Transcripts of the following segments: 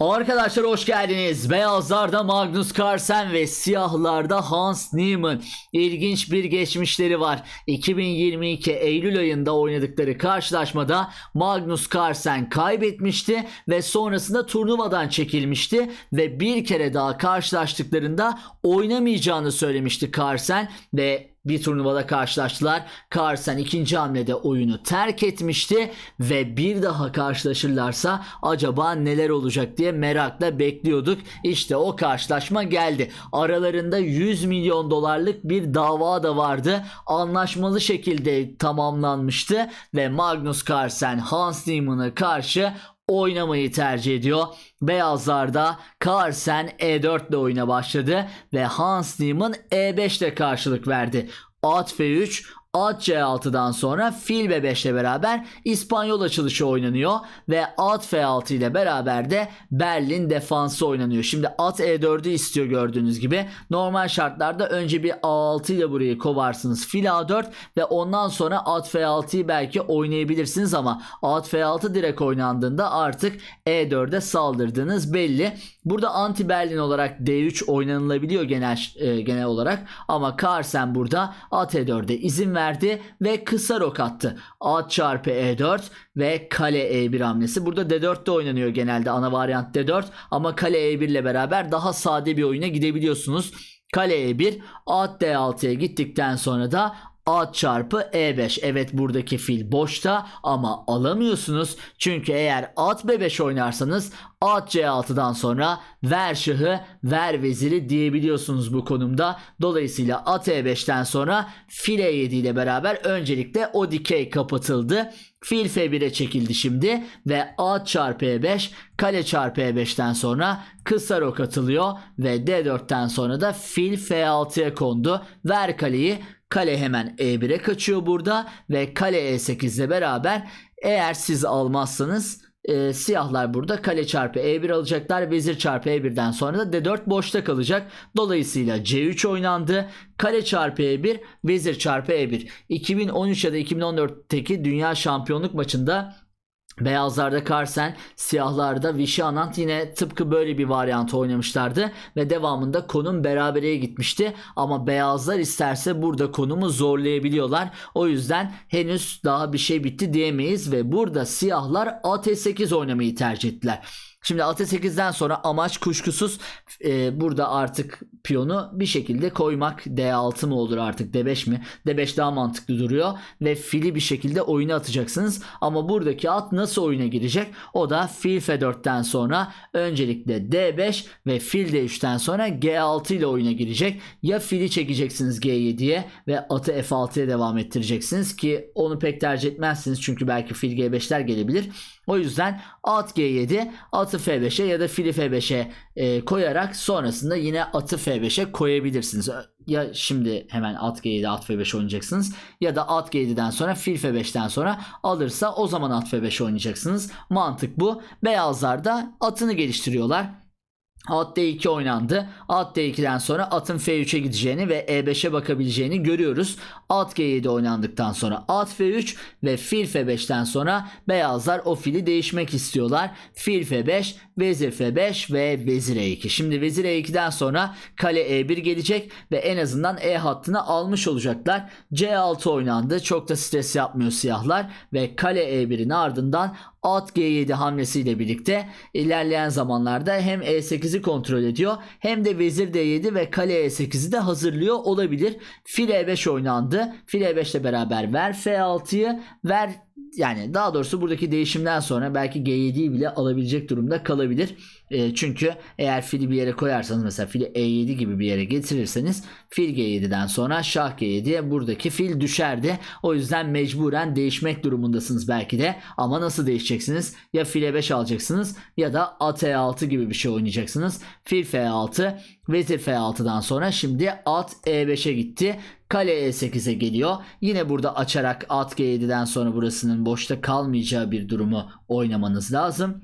Arkadaşlar hoş geldiniz. Beyazlarda Magnus Carlsen ve siyahlarda Hans Niemann. İlginç bir geçmişleri var. 2022 Eylül ayında oynadıkları karşılaşmada Magnus Carlsen kaybetmişti ve sonrasında turnuvadan çekilmişti ve bir kere daha karşılaştıklarında oynamayacağını söylemişti Carlsen ve bir turnuvada karşılaştılar. Carlsen ikinci hamlede oyunu terk etmişti ve bir daha karşılaşırlarsa acaba neler olacak diye merakla bekliyorduk. İşte o karşılaşma geldi. Aralarında 100 milyon dolarlık bir dava da vardı. Anlaşmalı şekilde tamamlanmıştı ve Magnus Carlsen Hans Niemann'a karşı oynamayı tercih ediyor. Beyazlarda Carlsen E4 ile oyuna başladı ve Hans Niemann E5 ile karşılık verdi. At F3, At C6'dan sonra fil B5 ile beraber İspanyol açılışı oynanıyor ve at F6 ile beraber de Berlin defansı oynanıyor. Şimdi at E4'ü istiyor gördüğünüz gibi. Normal şartlarda önce bir A6 ile burayı kovarsınız fil A4 ve ondan sonra at F6'yı belki oynayabilirsiniz ama at F6 direkt oynandığında artık E4'e saldırdığınız belli. Burada anti Berlin olarak D3 oynanılabiliyor genel e, genel olarak ama Carlsen burada at E4'e izin verdi ve kısa rok attı. At çarpı E4 ve kale E1 hamlesi. Burada D4 de oynanıyor genelde ana varyant D4 ama kale E1 ile beraber daha sade bir oyuna gidebiliyorsunuz. Kale E1 at D6'ya gittikten sonra da at çarpı E5. Evet buradaki fil boşta ama alamıyorsunuz. Çünkü eğer at B5 oynarsanız at C6'dan sonra ver şahı ver veziri diyebiliyorsunuz bu konumda. Dolayısıyla at E5'ten sonra fil E7 ile beraber öncelikle o dikey kapatıldı. Fil F1'e çekildi şimdi ve at çarpı E5 kale çarpı E5'ten sonra kısa rok atılıyor ve D4'ten sonra da fil F6'ya kondu. Ver kaleyi Kale hemen E1'e kaçıyor burada ve kale E8 ile beraber eğer siz almazsanız e, siyahlar burada kale çarpı E1 alacaklar. Vezir çarpı E1'den sonra da D4 boşta kalacak. Dolayısıyla C3 oynandı. Kale çarpı E1, vezir çarpı E1. 2013 ya da 2014'teki dünya şampiyonluk maçında Beyazlarda Carlsen, siyahlarda Vichy Anand yine tıpkı böyle bir varyant oynamışlardı ve devamında konum berabereye gitmişti. Ama beyazlar isterse burada konumu zorlayabiliyorlar. O yüzden henüz daha bir şey bitti diyemeyiz ve burada siyahlar AT8 oynamayı tercih ettiler. Şimdi at 8'den sonra amaç kuşkusuz e, burada artık piyonu bir şekilde koymak. D6 mı olur artık D5 mi? D5 daha mantıklı duruyor ve fili bir şekilde oyuna atacaksınız. Ama buradaki at nasıl oyuna girecek? O da fil F4'ten sonra öncelikle D5 ve fil D3'ten sonra G6 ile oyuna girecek. Ya fili çekeceksiniz G7'ye ve atı F6'ya devam ettireceksiniz ki onu pek tercih etmezsiniz çünkü belki fil G5'ler gelebilir. O yüzden at G7, atı F5'e ya da fili F5'e e, koyarak sonrasında yine atı F5'e koyabilirsiniz. Ya şimdi hemen at G7, at F5 oynayacaksınız ya da at G7'den sonra fil F5'ten sonra alırsa o zaman at F5 oynayacaksınız. Mantık bu. Beyazlar da atını geliştiriyorlar. At D2 oynandı. At D2'den sonra atın F3'e gideceğini ve E5'e bakabileceğini görüyoruz. At G7 oynandıktan sonra at F3 ve fil F5'ten sonra beyazlar o fili değişmek istiyorlar. Fil F5, vezir F5 ve vezir E2. Şimdi vezir E2'den sonra kale E1 gelecek ve en azından E hattını almış olacaklar. C6 oynandı. Çok da stres yapmıyor siyahlar ve kale E1'in ardından at G7 hamlesiyle birlikte ilerleyen zamanlarda hem E8'i kontrol ediyor hem de vezir D7 ve kale E8'i de hazırlıyor olabilir. Fil E5 oynandı. Fil E5 ile beraber ver F6'yı ver yani daha doğrusu buradaki değişimden sonra belki G7'yi bile alabilecek durumda kalabilir. E, çünkü eğer fili bir yere koyarsanız mesela fili E7 gibi bir yere getirirseniz fil G7'den sonra şah G7'ye buradaki fil düşerdi. O yüzden mecburen değişmek durumundasınız belki de. Ama nasıl değişeceksiniz? Ya fil E5 alacaksınız ya da at E6 gibi bir şey oynayacaksınız. Fil F6 vezir F6'dan sonra şimdi at E5'e gitti. Kale E8'e geliyor. Yine burada açarak at G7'den sonra burasının boşta kalmayacağı bir durumu oynamanız lazım.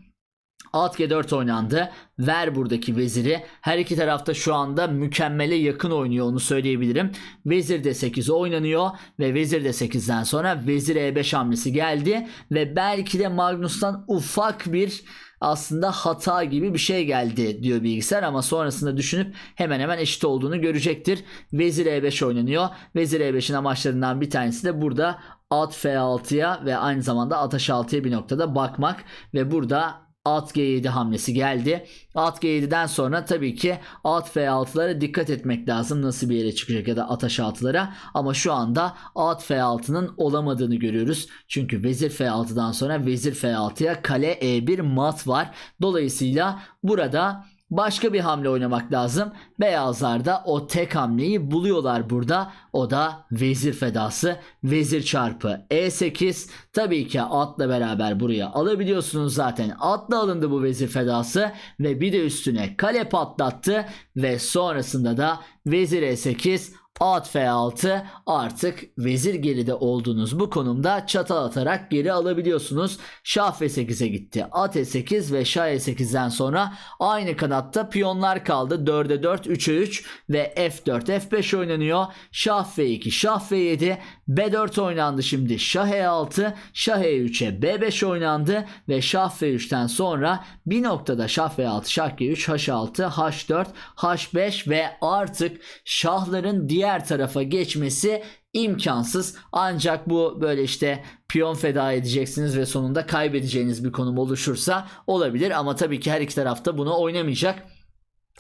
At G4 oynandı. Ver buradaki veziri. Her iki tarafta şu anda mükemmele yakın oynuyor onu söyleyebilirim. Vezir D8 oynanıyor ve vezir D8'den sonra vezir E5 hamlesi geldi ve belki de Magnus'tan ufak bir aslında hata gibi bir şey geldi diyor bilgisayar ama sonrasında düşünüp hemen hemen eşit olduğunu görecektir. Vezir E5 oynanıyor. Vezir E5'in amaçlarından bir tanesi de burada at F6'ya ve aynı zamanda at H6'ya bir noktada bakmak ve burada at G7 hamlesi geldi. At G7'den sonra tabii ki at F6'lara dikkat etmek lazım. Nasıl bir yere çıkacak ya da at H6'lara. Ama şu anda at F6'nın olamadığını görüyoruz. Çünkü vezir F6'dan sonra vezir F6'ya kale E1 mat var. Dolayısıyla burada başka bir hamle oynamak lazım. Beyazlar da o tek hamleyi buluyorlar burada. O da vezir fedası. Vezir çarpı E8. Tabii ki atla beraber buraya alabiliyorsunuz zaten. Atla alındı bu vezir fedası. Ve bir de üstüne kale patlattı. Ve sonrasında da vezir E8 At F6 artık vezir geride olduğunuz bu konumda çatal atarak geri alabiliyorsunuz. Şah F8'e gitti. At E8 ve Şah E8'den sonra aynı kanatta piyonlar kaldı. 4'e 4, 3'e 3 ve F4, F5 oynanıyor. Şah F2, Şah F7, B4 oynandı şimdi. Şah E6, Şah E3'e B5 oynandı ve Şah F3'ten sonra bir noktada Şah F6, Şah G3, H6, H4, H5 ve artık şahların diğer tarafa geçmesi imkansız. Ancak bu böyle işte piyon feda edeceksiniz ve sonunda kaybedeceğiniz bir konum oluşursa olabilir ama tabii ki her iki tarafta bunu oynamayacak.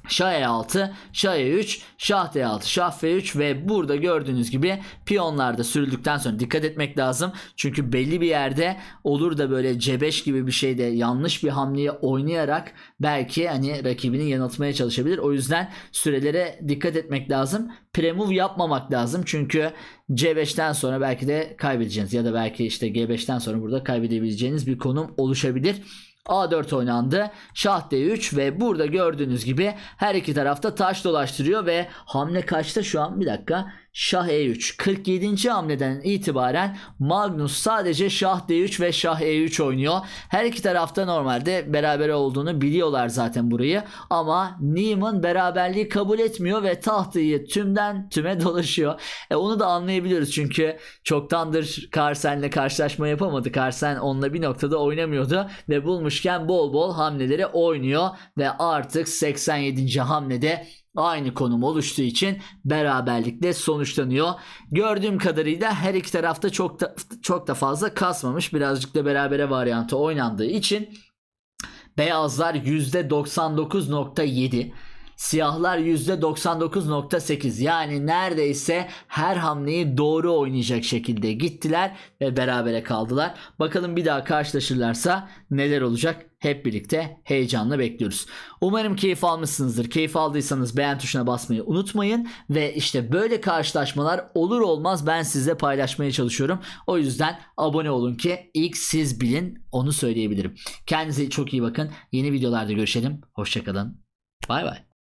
Şah E6, Şah E3, Şah D6, Şah F3 ve burada gördüğünüz gibi piyonlarda sürüldükten sonra dikkat etmek lazım. Çünkü belli bir yerde olur da böyle C5 gibi bir şeyde yanlış bir hamleyi oynayarak belki hani rakibini yanıltmaya çalışabilir. O yüzden sürelere dikkat etmek lazım. Premove yapmamak lazım. Çünkü C5'ten sonra belki de kaybedeceğiniz ya da belki işte G5'ten sonra burada kaybedebileceğiniz bir konum oluşabilir. A4 oynandı. Şah D3 ve burada gördüğünüz gibi her iki tarafta taş dolaştırıyor ve hamle kaçta şu an bir dakika. Şah E3 47. hamleden itibaren Magnus sadece Şah D3 ve Şah E3 oynuyor. Her iki tarafta normalde beraber olduğunu biliyorlar zaten burayı ama Neiman beraberliği kabul etmiyor ve tahtayı tümden tüme dolaşıyor. E onu da anlayabiliyoruz çünkü çoktandır Carsen'le karşılaşma yapamadı. Carsen onunla bir noktada oynamıyordu ve bulmuşken bol bol hamleleri oynuyor ve artık 87. hamlede aynı konum oluştuğu için beraberlikle sonuçlanıyor. Gördüğüm kadarıyla her iki tarafta çok da çok da fazla kasmamış. Birazcık da berabere varyantı oynandığı için beyazlar %99.7 Siyahlar %99.8 yani neredeyse her hamleyi doğru oynayacak şekilde gittiler ve berabere kaldılar. Bakalım bir daha karşılaşırlarsa neler olacak hep birlikte heyecanla bekliyoruz. Umarım keyif almışsınızdır. Keyif aldıysanız beğen tuşuna basmayı unutmayın ve işte böyle karşılaşmalar olur olmaz ben size paylaşmaya çalışıyorum. O yüzden abone olun ki ilk siz bilin onu söyleyebilirim. Kendinize çok iyi bakın. Yeni videolarda görüşelim. Hoşçakalın. Bay bay.